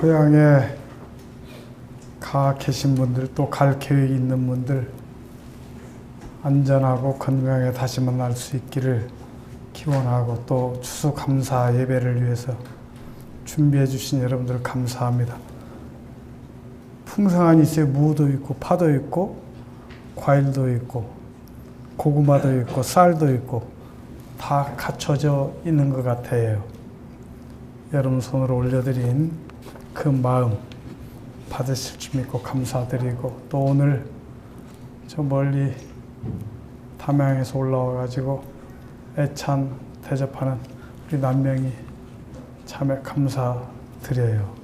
고향에 가 계신 분들 또 갈 계획이 있는 분들 안전하고 건강하게 다시 만날 수 있기를 기원하고 또 추수 감사 예배를 위해서 준비해 주신 여러분들 감사합니다. 풍성한 이세 무도 있고 파도 있고 과일도 있고 고구마도 있고 쌀도 있고 다 갖춰져 있는 것 같아요. 여러분 손으로 올려드린 그 마음 받으실 줄 믿고 감사드리고 또 오늘 저 멀리 담양에서 올라와 가지고 애찬 대접하는 우리 남명이 참에 감사드려요.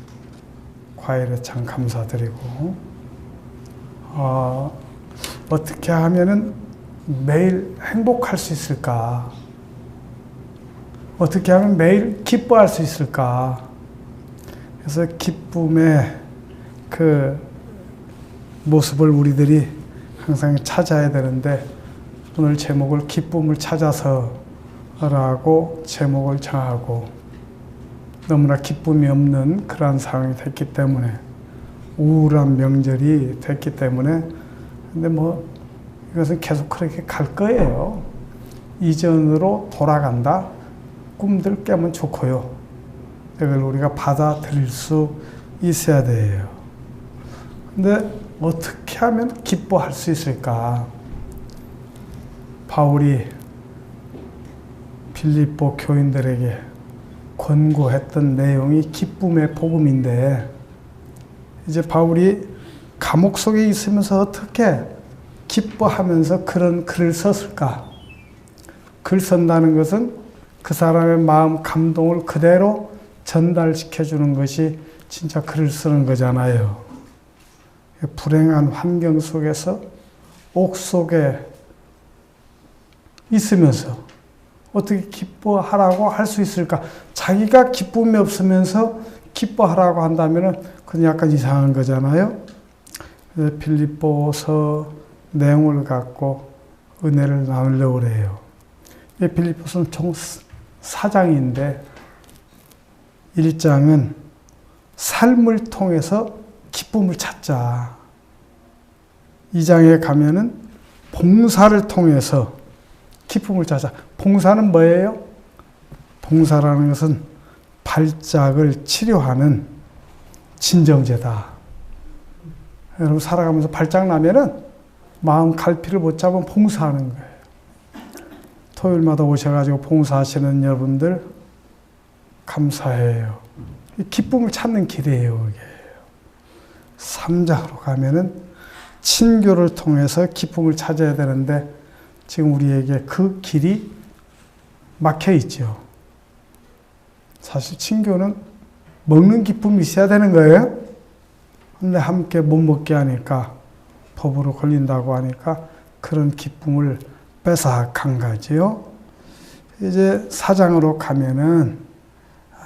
과일에 참 감사드리고 어, 어떻게 하면은 매일 행복할 수 있을까? 어떻게 하면 매일 기뻐할 수 있을까? 그래서 기쁨의 그 모습을 우리들이 항상 찾아야 되는데 오늘 제목을 기쁨을 찾아서라고 제목을 정하고 너무나 기쁨이 없는 그러한 상황이 됐기 때문에 우울한 명절이 됐기 때문에 근데 뭐 이것은 계속 그렇게 갈 거예요. 이전으로 돌아간다. 꿈들 깨면 좋고요. 이걸 우리가 받아들일 수 있어야 돼요. 근데 어떻게 하면 기뻐할 수 있을까? 바울이 빌립보 교인들에게 권고했던 내용이 기쁨의 복음인데 이제 바울이 감옥 속에 있으면서 어떻게 기뻐하면서 그런 글을 썼을까? 글 쓴다는 것은 그 사람의 마음 감동을 그대로 전달시켜 주는 것이 진짜 글을 쓰는 거잖아요. 불행한 환경 속에서 옥 속에 있으면서 어떻게 기뻐하라고 할 수 있을까? 자기가 기쁨이 없으면서 기뻐하라고 한다면 그건 약간 이상한 거잖아요. 빌립보서 내용을 갖고 은혜를 나누려고 그래요. 빌립보서는 총 4장인데 1장은 삶을 통해서 기쁨을 찾자. 2장에 가면은 봉사를 통해서 기쁨을 찾자. 봉사는 뭐예요? 봉사라는 것은 발작을 치료하는 진정제다. 여러분 살아가면서 발작 나면은 마음 갈피를 못 잡으면 봉사하는 거예요. 토요일마다 오셔가지고 봉사하시는 여러분들 감사해요. 기쁨을 찾는 길이에요, 이게. 3장으로 가면은 친교를 통해서 기쁨을 찾아야 되는데 지금 우리에게 그 길이 막혀 있죠. 사실 친교는 먹는 기쁨이 있어야 되는 거예요. 근데 함께 못 먹게 하니까 법으로 걸린다고 하니까 그런 기쁨을 뺏어간 거지요. 이제 사장으로 가면은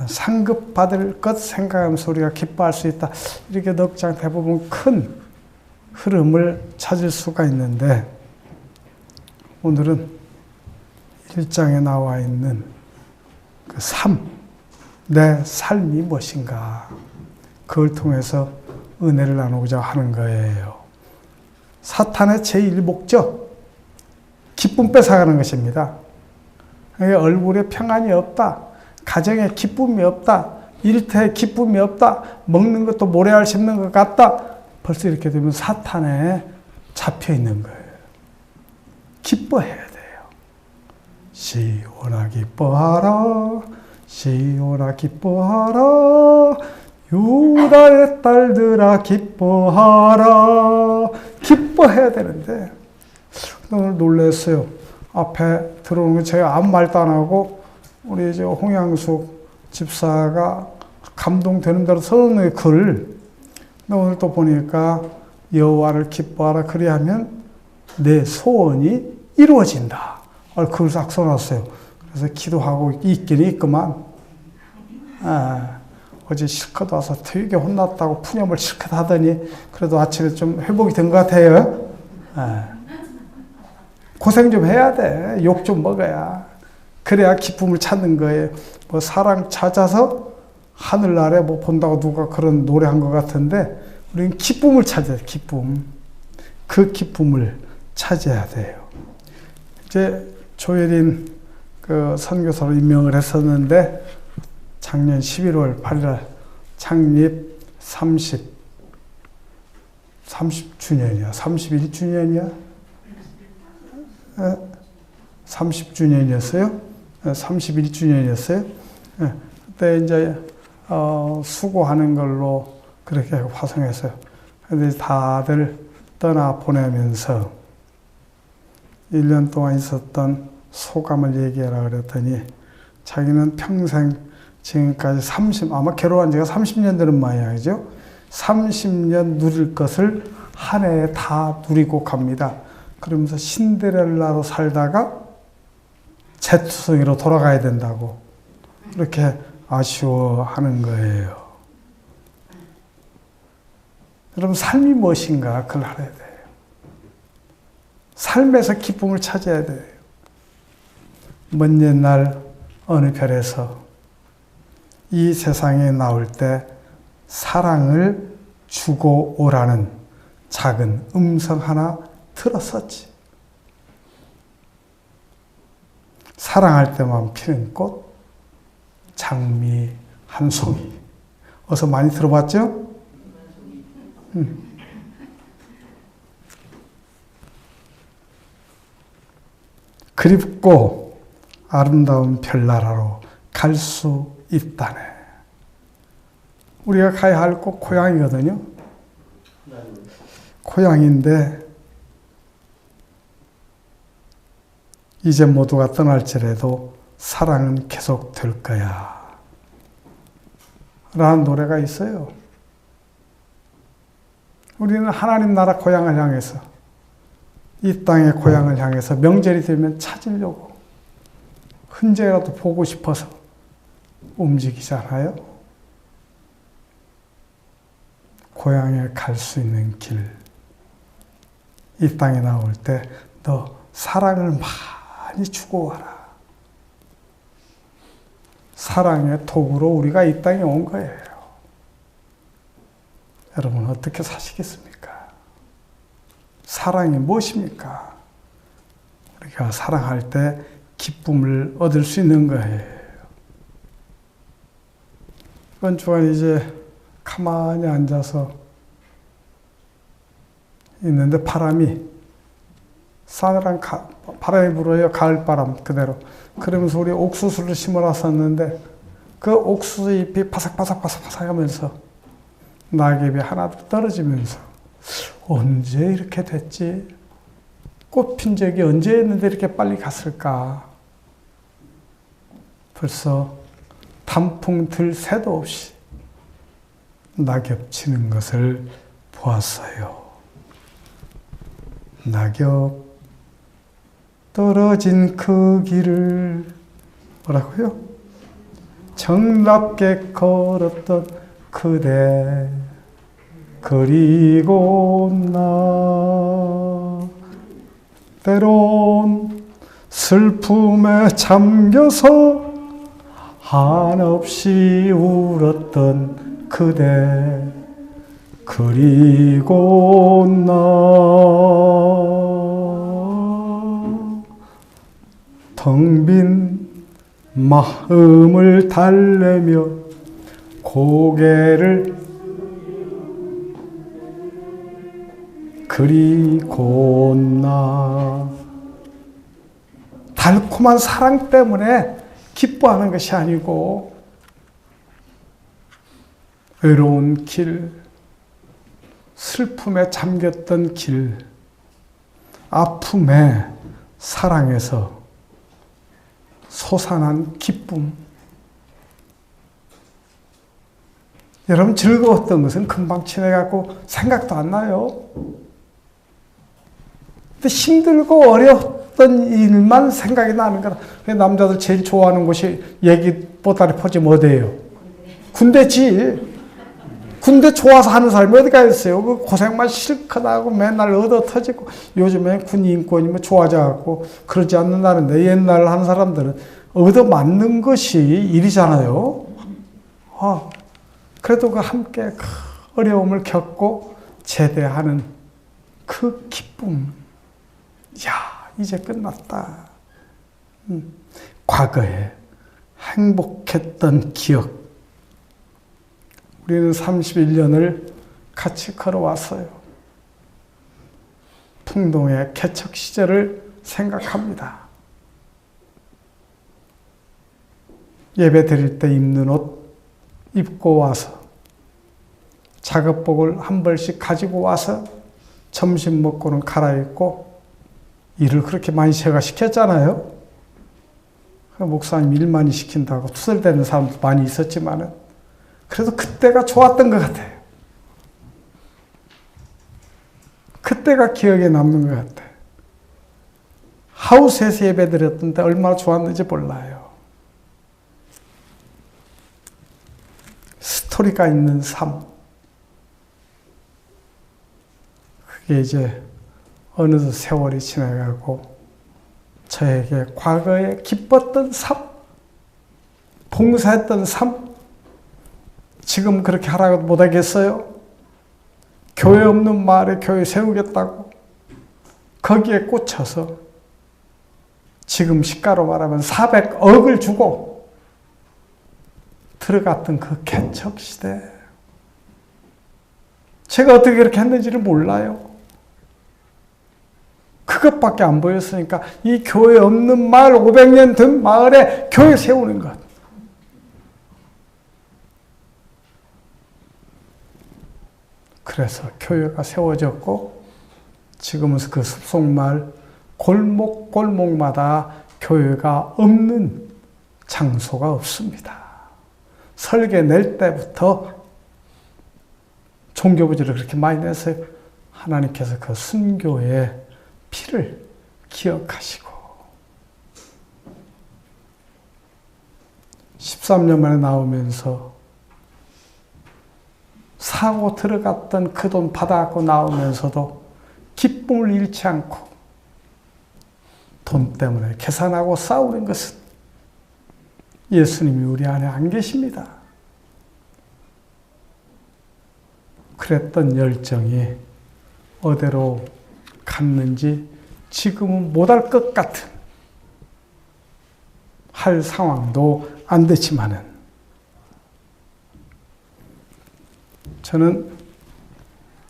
상급 받을 것 생각하면서 우리가 기뻐할 수 있다. 이렇게 넉장 대부분 큰 흐름을 찾을 수가 있는데 오늘은 1장에 나와 있는 그 삶, 내 삶이 무엇인가. 그걸 통해서 은혜를 나누고자 하는 거예요. 사탄의 제1 목적, 기쁨 뺏어가는 것입니다. 얼굴에 평안이 없다. 가정에 기쁨이 없다. 일터에 기쁨이 없다. 먹는 것도 모래알 씹는 것 같다. 벌써 이렇게 되면 사탄에 잡혀 있는 거예요. 기뻐해야 돼요. 시오나 기뻐하라. 시오나 기뻐하라. 유다의 딸들아 기뻐하라. 기뻐해야 되는데 오늘 놀랐어요. 앞에 들어오는 거 제가 아무 말도 안 하고 우리 이제 홍양숙 집사가 감동되는 대로 써놓은 글. 근데 오늘 또 보니까 여호와를 기뻐하라 그리하면 내 소원이 이루어진다. 그걸 싹 써놨어요. 그래서 기도하고 있긴 있구만. 아, 어제 실컷 와서 되게 혼났다고 푸념을 실컷 하더니 그래도 아침에 좀 회복이 된 것 같아요. 아, 고생 좀 해야 돼. 욕 좀 먹어야. 그래야 기쁨을 찾는 거예요. 뭐 사랑 찾아서 하늘나라에 뭐 본다고 누가 그런 노래 한 것 같은데 우리는 기쁨을 찾아야 돼, 기쁨. 그 기쁨을 찾아야 돼요. 이제 조혜린 그 선교사로 임명을 했었는데 작년 11월 8일 창립 30 30주년이야. 31주년이야. 30주년이었어요. 31주년이었어요. 그때 이제 어, 수고하는 걸로 그렇게 화성했어요. 근데 다들 떠나 보내면서 1년 동안 있었던 소감을 얘기하라 그랬더니 자기는 평생 지금까지 30, 아마 결혼한 지가 30년 되는 모양이죠. 30년 누릴 것을 한 해에 다 누리고 갑니다. 그러면서 신데렐라로 살다가 재투성이로 돌아가야 된다고 그렇게 아쉬워하는 거예요. 여러분 삶이 무엇인가 그걸 알아야 돼요. 삶에서 기쁨을 찾아야 돼요. 먼 옛날 어느 별에서 이 세상에 나올 때 사랑을 주고 오라는 작은 음성 하나 들었었지. 사랑할 때만 피는 꽃, 장미 한 송이. 어서 많이 들어봤죠? 음. 그립고 아름다운 별나라로 갈 수 있다네. 우리가 가야 할 곳 고향이거든요. 고향인데 이제 모두가 떠날지라도 사랑은 계속 될 거야. 라는 노래가 있어요. 우리는 하나님 나라 고향을 향해서 이 땅의 고향을 향해서 명절이 되면 찾으려고 흔적이라도 보고 싶어서 움직이잖아요. 고향에 갈 수 있는 길. 이 땅에 나올 때 너 사랑을 많이 와라. 사랑의 도구로 우리가 이 땅에 온 거예요. 여러분 어떻게 사시겠습니까? 사랑이 무엇입니까? 우리가 사랑할 때 기쁨을 얻을 수 있는 거예요. 이번 주간 이제 가만히 앉아서 있는데 바람이 가, 바람이 불어요. 가을바람 그대로. 그러면서 우리 옥수수를 심어놨었는데 그 옥수수 잎이 바삭바삭바삭바삭 하면서 낙엽이 하나도 떨어지면서 언제 이렇게 됐지? 꽃 핀 적이 언제 했는데 이렇게 빨리 갔을까? 벌써 단풍 들 새도 없이 낙엽 치는 것을 보았어요. 낙엽 떨어진 그 길을 뭐라고요? 정답게 걸었던 그대 그리고 나 때론 슬픔에 잠겨서 한없이 울었던 그대 그리고 나 텅 빈 마음을 달래며 고개를 그리고 나. 달콤한 사랑 때문에 기뻐하는 것이 아니고 외로운 길, 슬픔에 잠겼던 길, 아픔에 사랑에서 솟아난 기쁨. 여러분 즐거웠던 것은 금방 지나가고 생각도 안 나요. 근데 힘들고 어려웠던 일만 생각이 나는 거다. 남자들 제일 좋아하는 곳이 얘기 보따리 퍼지면 어디예요? 군대지. 군대 좋아서 하는 사람이 어디 가 있어요? 그 고생만 실컷 하고 맨날 얻어 터지고 요즘에 군 인권이 뭐 좋아져갖고 그러지 않는다는데 옛날 한 사람들은 얻어 맞는 것이 일이잖아요. 어, 그래도 그 함께 그 어려움을 겪고 제대하는 그 기쁨. 야, 이제 끝났다. 음, 과거에 행복했던 기억. 우리는 31년을 같이 걸어왔어요. 풍동의 개척 시절을 생각합니다. 예배 드릴 때 입는 옷 입고 와서 작업복을 한 벌씩 가지고 와서 점심 먹고는 갈아입고 일을 그렇게 많이 제가 시켰잖아요. 목사님 일 많이 시킨다고 투덜대는 사람도 많이 있었지만은 그래도 그때가 좋았던 것 같아요. 그때가 기억에 남는 것 같아요. 하우스에서 예배 드렸던데 얼마나 좋았는지 몰라요. 스토리가 있는 삶. 그게 이제 어느덧 세월이 지나가고 저에게 과거에 기뻤던 삶, 봉사했던 삶, 지금 그렇게 하라고 못하겠어요? 교회 없는 마을에 교회 세우겠다고 거기에 꽂혀서 지금 시가로 말하면 400억을 주고 들어갔던 그 개척 시대. 제가 어떻게 그렇게 했는지를 몰라요. 그것밖에 안 보였으니까 이 교회 없는 마을 500년 된 마을에 교회 세우는 것. 그래서 교회가 세워졌고 지금은 그 숲속마을 골목 골목마다 교회가 없는 장소가 없습니다. 설계 낼 때부터 종교부지를 그렇게 많이 내서 하나님께서 그 순교의 피를 기억하시고 13년 만에 나오면서 사고 들어갔던 그 돈 받아갖고 나오면서도 기쁨을 잃지 않고 돈 때문에 계산하고 싸우는 것은 예수님이 우리 안에 안 계십니다. 그랬던 열정이 어디로 갔는지 지금은 못할 것 같은 할 상황도 안 됐지만은 저는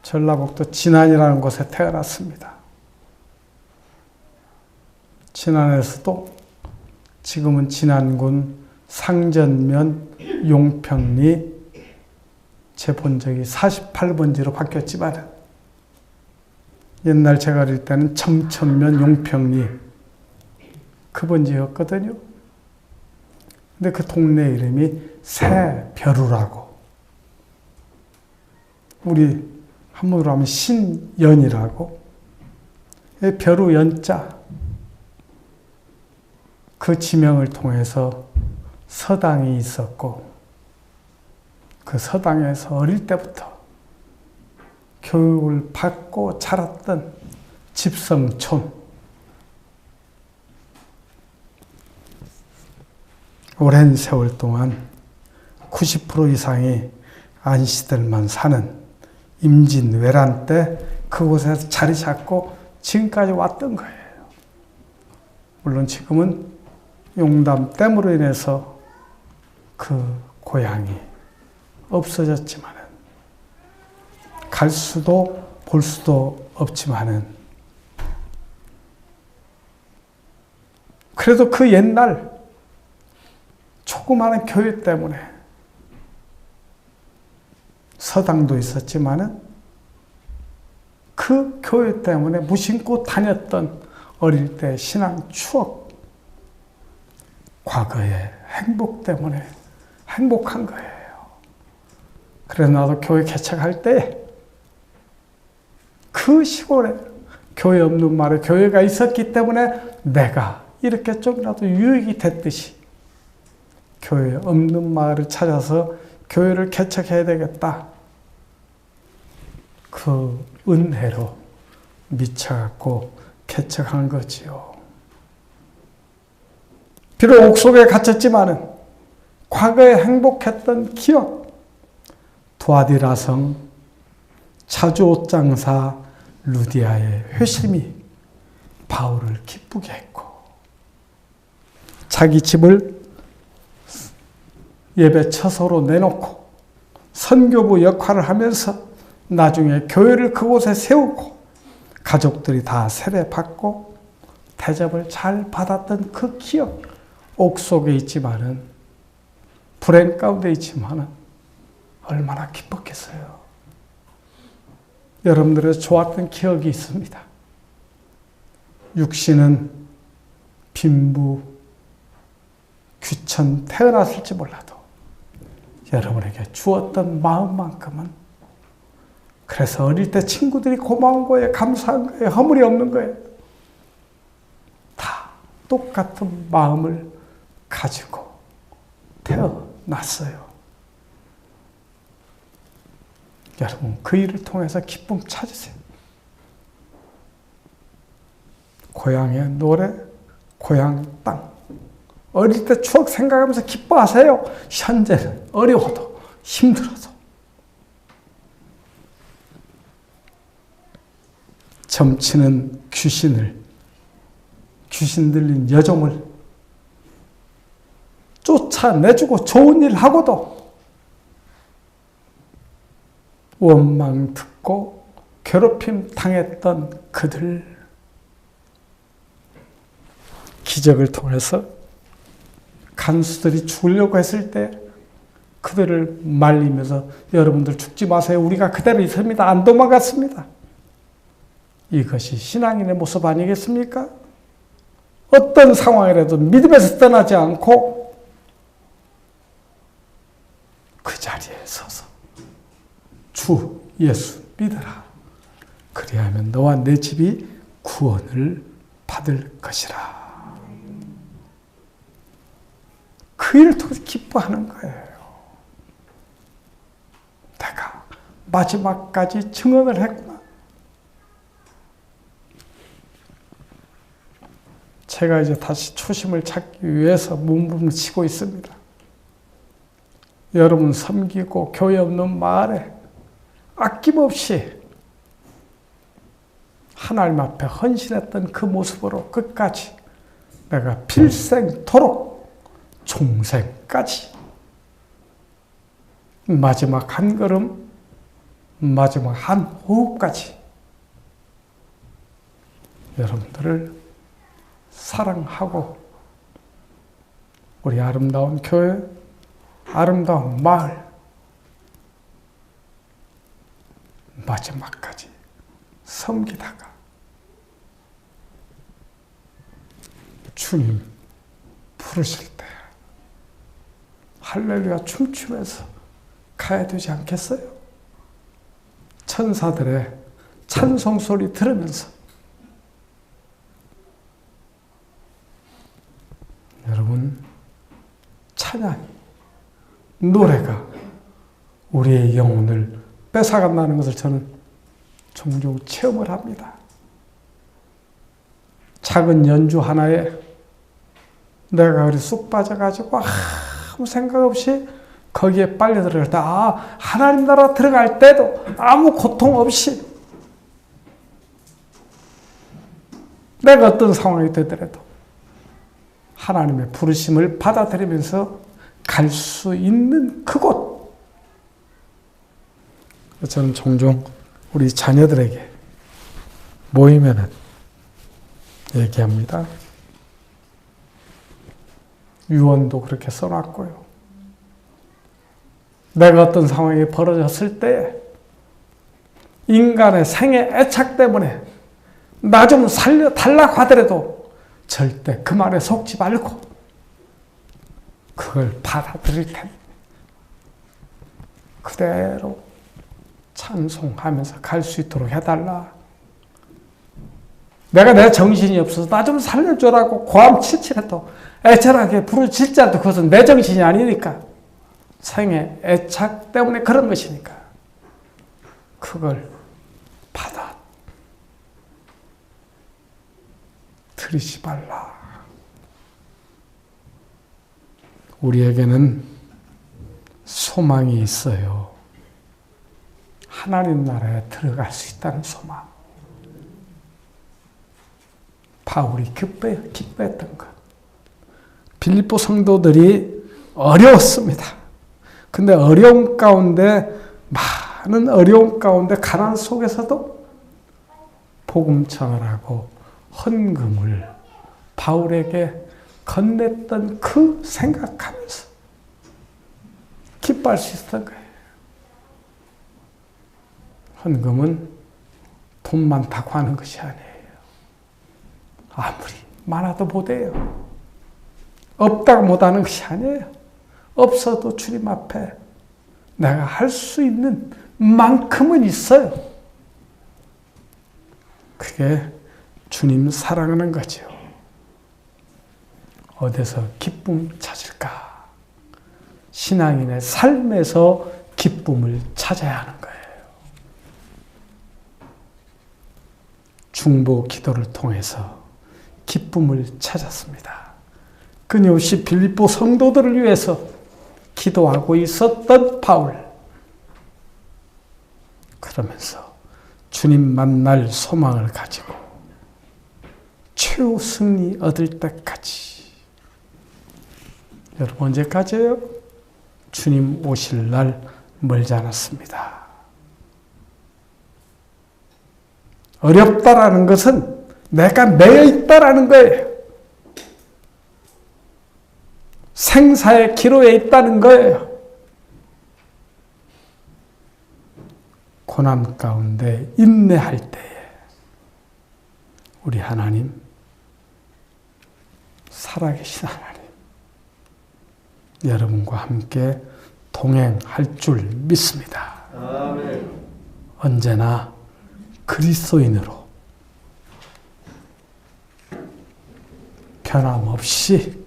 전라북도 진안이라는 곳에 태어났습니다. 진안에서도 지금은 진안군 상전면 용평리 제 본적이 48번지로 바뀌었지만 옛날 제가 어릴 때는 청천면 용평리 그 번지였거든요. 근데 그 동네 이름이 새벼루라고 우리 한문으로 하면 신연이라고. 벼루 연자. 그 지명을 통해서 서당이 있었고 그 서당에서 어릴 때부터 교육을 받고 자랐던 집성촌. 오랜 세월 동안 90% 이상이 안시들만 사는 임진 외란 때 그곳에서 자리 잡고 지금까지 왔던 거예요. 물론 지금은 용담 댐으로 인해서 그 고향이 없어졌지만 갈 수도 볼 수도 없지만은 그래도 그 옛날 조그마한 교회 때문에 서당도 있었지만은 그 교회 때문에 무심코 다녔던 어릴 때 신앙 추억, 과거의 행복 때문에 행복한 거예요. 그래서 나도 교회 개척할 때 그 시골에 교회 없는 마을에 교회가 있었기 때문에 내가 이렇게 좀이라도 유익이 됐듯이 교회 없는 마을을 찾아서 교회를 개척해야 되겠다. 그 은혜로 미쳐갖고 개척한 거지요. 비록 옥속에 갇혔지만은 과거에 행복했던 기억, 두아디라성, 자주 옷장사 루디아의 회심이 바울을 기쁘게 했고, 자기 집을 예배 처소로 내놓고, 선교부 역할을 하면서 나중에 교회를 그곳에 세우고, 가족들이 다 세례받고, 대접을 잘 받았던 그 기억, 옥 속에 있지만은, 불행 가운데 있지만은, 얼마나 기뻤겠어요. 여러분들의 좋았던 기억이 있습니다. 육신은 빈부, 귀천 태어났을지 몰라도 여러분에게 주었던 마음만큼은 그래서 어릴 때 친구들이 고마운 거에 감사한 거에 허물이 없는 거에 다 똑같은 마음을 가지고 태어났어요. 여러분 그 일을 통해서 기쁨 찾으세요. 고향의 노래, 고향 땅. 어릴 때 추억 생각하면서 기뻐하세요. 현재는 어려워도 힘들어도. 점치는 귀신을, 귀신 들린 여종을 쫓아내주고 좋은 일 하고도 원망 듣고 괴롭힘 당했던 그들 기적을 통해서 간수들이 죽으려고 했을 때 그들을 말리면서 여러분들 죽지 마세요. 우리가 그대로 있습니다. 안 도망갔습니다. 이것이 신앙인의 모습 아니겠습니까? 어떤 상황이라도 믿음에서 떠나지 않고 그 자리에 서서 주 예수 믿어라. 그리하면 너와 내 집이 구원을 받을 것이라. 그 일을 통해서 기뻐하는 거예요. 내가 마지막까지 증언을 했구나. 제가 이제 다시 초심을 찾기 위해서 몸부림을 치고 있습니다. 여러분 섬기고 교회 없는 마을에 아낌없이 하나님 앞에 헌신했던 그 모습으로 끝까지 내가 필생토록 종생까지 마지막 한 걸음 마지막 한 호흡까지 여러분들을 사랑하고 우리 아름다운 교회 아름다운 마을 마지막까지 섬기다가 주님 부르실 때 할렐루야 춤추면서 가야 되지 않겠어요? 천사들의 찬송 소리 들으면서 여러분 찬양이 노래가 우리의 영혼을 뺏어간다는 것을 저는 종종 체험을 합니다. 작은 연주 하나에 내가 우리 쑥 빠져가지고 아무 생각 없이 거기에 빨려 들어갈 때, 아, 하나님 나라 들어갈 때도 아무 고통 없이 내가 어떤 상황이 되더라도 하나님의 부르심을 받아들이면서 갈 수 있는 그곳. 저는 종종 우리 자녀들에게 모이면은 얘기합니다. 유언도 그렇게 써놨고요. 내가 어떤 상황이 벌어졌을 때 인간의 생애 애착 때문에 나 좀 살려 달라고 하더라도 절대 그 말에 속지 말고 그걸 받아들일 텐데 그대로 찬송하면서 갈 수 있도록 해달라. 내가 내 정신이 없어서 나 좀 살려줘라고 고함 칠칠해도 애절하게 부르짖지 않도 그것은 내 정신이 아니니까. 생애 애착 때문에 그런 것이니까. 그걸 받아 들이지 말라. 우리에게는 소망이 있어요. 하나님 나라에 들어갈 수 있다는 소망. 바울이 기뻐, 기뻐했던 것. 빌립보 성도들이 어려웠습니다. 근데 어려움 가운데, 많은 어려움 가운데, 가난 속에서도 복음 전하라고 헌금을 바울에게 건넸던 그 생각하면서 기뻐할 수 있었던 거예요. 헌금은 돈 많다고 하는 것이 아니에요. 아무리 많아도 못해요. 없다고 못하는 것이 아니에요. 없어도 주님 앞에 내가 할 수 있는 만큼은 있어요. 그게 주님 사랑하는 거죠. 어디서 기쁨 찾을까? 신앙인의 삶에서 기쁨을 찾아야 하는 거예요. 중보 기도를 통해서 기쁨을 찾았습니다. 끊임없이 빌립보 성도들을 위해서 기도하고 있었던 바울. 그러면서 주님 만날 소망을 가지고 최후 승리 얻을 때까지. 여러분 언제까지예요? 주님 오실 날 멀지 않았습니다. 어렵다라는 것은 내가 매여 있다라는 거예요. 생사의 기로에 있다는 거예요. 고난 가운데 인내할 때에 우리 하나님 살아계신 하나님 여러분과 함께 동행할 줄 믿습니다. 아멘. 언제나 그리스도인으로 변함없이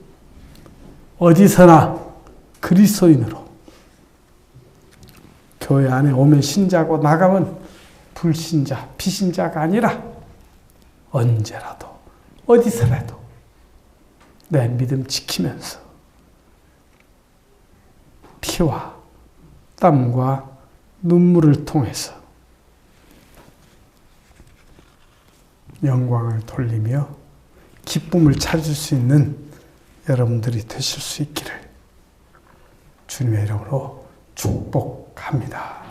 어디서나 그리스도인으로 교회 안에 오면 신자고 나가면 불신자, 비신자가 아니라 언제라도 어디서라도 내 믿음 지키면서 피와 땀과 눈물을 통해서 영광을 돌리며 기쁨을 찾을 수 있는 여러분들이 되실 수 있기를 주님의 이름으로 축복합니다.